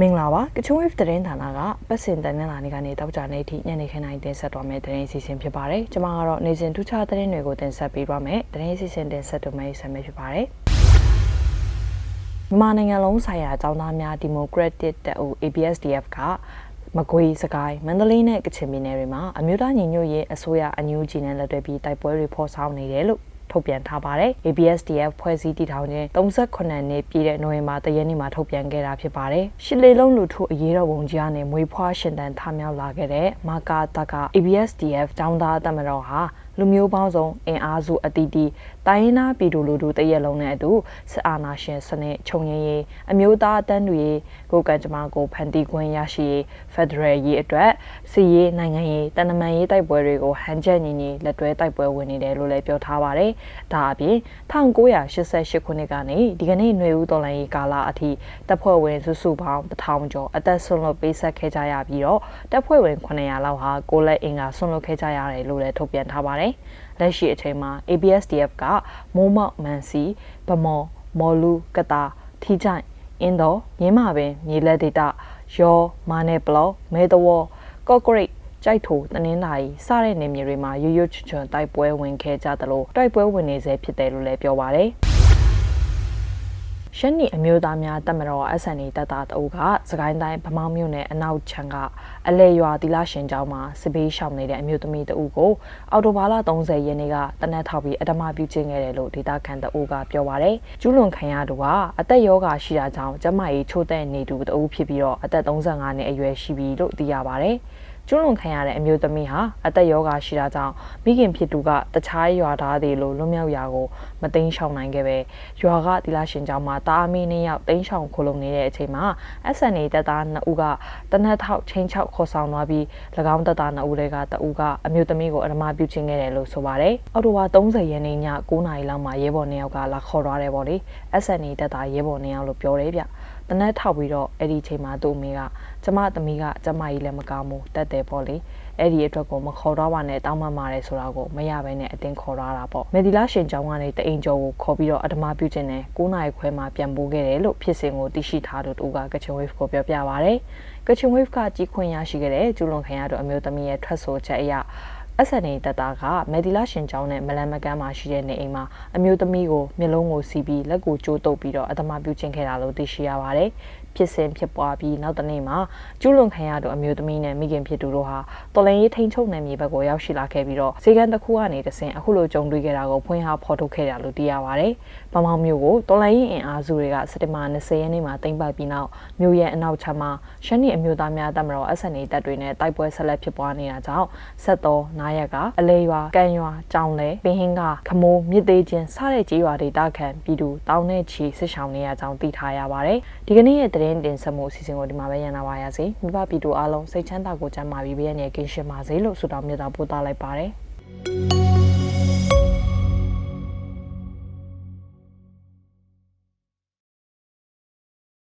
မင်္ဂလာပါကချုံ wave သတင်းဌာနကပတ်စင်တန်နဲ့လာနေကနေတောက်ကြနေထိညနေခင်းတိုင်းတင်ဆက်သွားမယ့်သတင်းအစီအစဉ်ဖြစ်ပါတယ်ကျွန်မကတော့နေစဉ်ထူးခြားသတင်းတွေကိုတင်ဆက်ပေးသွားမယ်သတင်းအစီအစဉ်တင်ဆက်တူမယ့်ဆက်မယ့်ဖြစ်ပါတယ်မြန်မာနိုင်ငံလုံးဆိုင်ရာအကြောင်းသားများဒီမိုကရက်တစ်တပ်ဦး ABSDF ကမကွေးစကိုင်းမန္တလေးနဲ့ကချင်ပြည်နယ်တွေမှာအမျိုးသားညီညွတ်ရေးအစိုးရအန်ယူဂျီနဲ့လက်တွဲပြီးတိုက်ပွဲတွေဖော်ဆောင်နေတယ်လို့ ထုတ်ပြန်ထားပါတယ်။ ABSDF ဖွဲ့စည်းတည်ထောင်ခြင်း38နှစ်ပြည့်တဲ့နိုဝင်ဘာတရက်နေ့မှာထုတ်ပြန်ခဲ့တာဖြစ်ပါတယ်။ရှစ်လေးလုံးလူထုအရေးတော်ပုံကြီးနဲ့မွေးဖွားရှင်တန်ထမြောက်လာခဲ့တဲ့မာကာတက ABSDF တောင်းသားအသမတော်ဟာ လူမျိုးပေါင်းစုံအင်အားစုအသီးသီးတိုင်းရင်းသားပြည်သူလူထုတရက်လုံးနဲ့အတူစစ်အာဏာရှင်စနစ်ခြုံငင်းရေးအမျိုးသားအတန်းတွေကိုကံကြမ္မာကိုဖန်တီးခွင့်ရရှိရေးဖက်ဒရယ်ရေးအတွက်စီရေးနိုင်ငံရေးတန်တမန်ရေးတိုက်ပွဲတွေကိုဟန်ချက်ညီညီလက်တွဲတိုက်ပွဲဝင်နေတယ်လို့လည်းပြောထားပါတယ်။ဒါအပြင်1988ခုနှစ်ကနေဒီကနေ့ຫນွေဦးတော်လိုင်းရေးကာလအထိတပ်ဖွဲ့ဝင်စုစုပေါင်း1000ကျော်အသက်ဆွန့်လွတ်ပေးဆက်ခဲ့ကြရပြီးတော့တပ်ဖွဲ့ဝင်900လောက်ဟာကိုလက်အင်ကဆွန့်လွတ်ခဲ့ကြရတယ်လို့လည်းထုတ်ပြန်ထားပါတယ်။လက်ရှိအချိန်မှာ ABSDF ကမိုးမောက်မန်စီဗမော်မော်လူကတာထီချိုင်အင်းတော်မြင်းမာပင်မြေလက်ဒေတာရောမာနယ်ဘလော့မဲတဝေါ်ကော့ဂရိတ်ကြိုက်ထိုတနင်္လာရီစတဲ့နေမြေတွေမှာရွရွချွချွန်တိုက်ပွဲဝင်ခဲ့ကြသလိုတိုက်ပွဲဝင်နေဆဲဖြစ်တယ်လို့လည်းပြောပါတယ်။ ရှမ်းနီအမျိုးသားများတက်မတော် SNA တပ်သားတအုပ်ကစကိုင်းတိုင်းဗမောင်းမြို့နယ်အနောက်ချမ်းကအလဲရွာတီလာရှင်ကျောင်းမှာစစ်ဘေးရှောင်နေတဲ့အမျိုးသမီးတအုပ်ကိုအော်တိုဘာလ30ရက်နေ့ကတနက်ထောက်ပြီးအဓမ္မပြုကျင့်ခဲ့တယ်လို့ဒေတာခန်တအုပ်ကပြောပါရယ်ကျူးလွန်ခံရသူကအသက်ယောဂါရှိတာကြောင့်ကျမကြီးချို့တဲ့နေသူတအုပ်ဖြစ်ပြီးတော့အသက်35နှစ်အရွယ်ရှိပြီလို့သိရပါရယ် ကျွလွန်ခံရတဲ့အမျိုးသမီးဟာအသက်ယောဂါရှိတာကြောင့်မိခင်ဖြစ်သူကတခြားရွာသားတွေလိုလွတ်မြောက်ရာကိုမသိမ်းရှောင်နိုင်ခဲ့ပဲရွာကတီလာရှင်ကျောင်းမှာတာအမီနှစ်ယောက်သိမ်းရှောင်ခိုလုံနေတဲ့အချိန်မှာ SNA တပ်သား2ဦးကတနက်ထောက်ချင်းချောက်ခေါ်ဆောင်သွားပြီး၎င်းတပ်သား2ဦးတွေကတဦးကအမျိုးသမီးကိုအဓမ္မပြုချင်ခဲ့တယ်လို့ဆိုပါတယ်။အော်တိုဝါ30ရက်နေ့ည9:00နာရီလောက်မှာရဲဘော်2ယောက်ကလာခေါ်သွားတယ်ပေါ့လေ။ SNA တပ်သားရဲဘော်2ယောက်လို့ပြောတယ်ဗျ။ တနက်ထောက်ပြီးတော့အဲ့ဒီချိန်မှာသူ့အမေကကျမသမီးကကျမကြီးလည်းမကောင်းဘူးတက်တယ်ပေါ့လေအဲ့ဒီအတွက်ကိုမခေါ်တော့ပါနဲ့တောင်းပန်ပါတယ်ဆိုတာကိုမရဘဲနဲ့အတင်းခေါ်ထားတာပေါ့မေဒီလာရှင်ကျောင်းကနေတအိမ်ကျော်ကိုခေါ်ပြီးတော့အဓမ္မပြုခြင်းနဲ့9နာရီခွဲမှာပြန်ပို့ခဲ့တယ်လို့ဖြစ်စဉ်ကိုသိရှိထားသူတို့ကကချင် wave ကိုပြောပြပါဗျ။ကချင် wave ကကြီးခွင့်ရရှိခဲ့တဲ့ကျူလွန်ခံရတဲ့အမျိုးသမီးရဲ့ထွက်ဆိုချက်အရ SNA တပ်သားကမယ်ဒီလာရှင်ကျောင်းနဲ့မလန်မကန်းမှာရှိတဲ့နေအိမ်မှာအမျိုးသမီးကိုမျက်လုံးကိုစီးပြီးလက်ကိုကျိုးတုပ်ပြီးတော့အသမပြုကျင့်ခဲ့တာလို့သိရှိရပါတယ်။ ဖြစ်စဉ်ဖြစ်ပွားပြီးနောက်တနေ့မှာကျူးလွန်ခံရတဲ့အမျိုးသမီးနဲ့မိခင်ဖြစ်သူတို့ဟာတော်လန်ရေးထိန်ချုပ်နယ်မြေဘက်ကိုရောက်ရှိလာခဲ့ပြီးတော့စေကန်တစ်ခုကနေတဆင်အခုလိုကြုံတွေ့ခဲ့တာကိုဖွင့်ဟဖော်ထုတ်ခဲ့တာလို့သိရပါတယ်။ဗမောင်မျိုးကိုတော်လန်ရေးအင်အားစုတွေကစက်တင်ဘာ20ရက်နေ့မှာတင်ပိုက်ပြီးနောက်မြို့ရဲ့အနောက်ခြမ်းမှာရှမ်းနီအမျိုးသားများတပ်မတော် SNA တပ်တွေနဲ့တိုက်ပွဲဆက်လက်ဖြစ်ပွားနေတာကြောင့်ဆက်တော်နားရက်ကအလဲရွာကံရွာကြောင်လဲပင်ဟင်းကခမိုးမြစ်သေးချင်းစတဲ့ကြေးရွာဒေသခံပြည်သူတောင်းနဲ့ချီစစ်ဆောင်နေရကြောင်းသိထားရပါတယ်။ဒီကနေ့ရဲ့သတင်းတင်ဆက်မှုအစီအစဉ်ကိုဒီမှာပဲရန်နာပါရစေမိဘပြည်သူအားလုံးစိတ်ချမ်းသာကိုကျန်းမာပြီးဘေးရန်ရဲ့ကင်းရှင်းပါစေလို့ဆုတောင်းမြတ်တာပို့သလိုက်ပါတယ်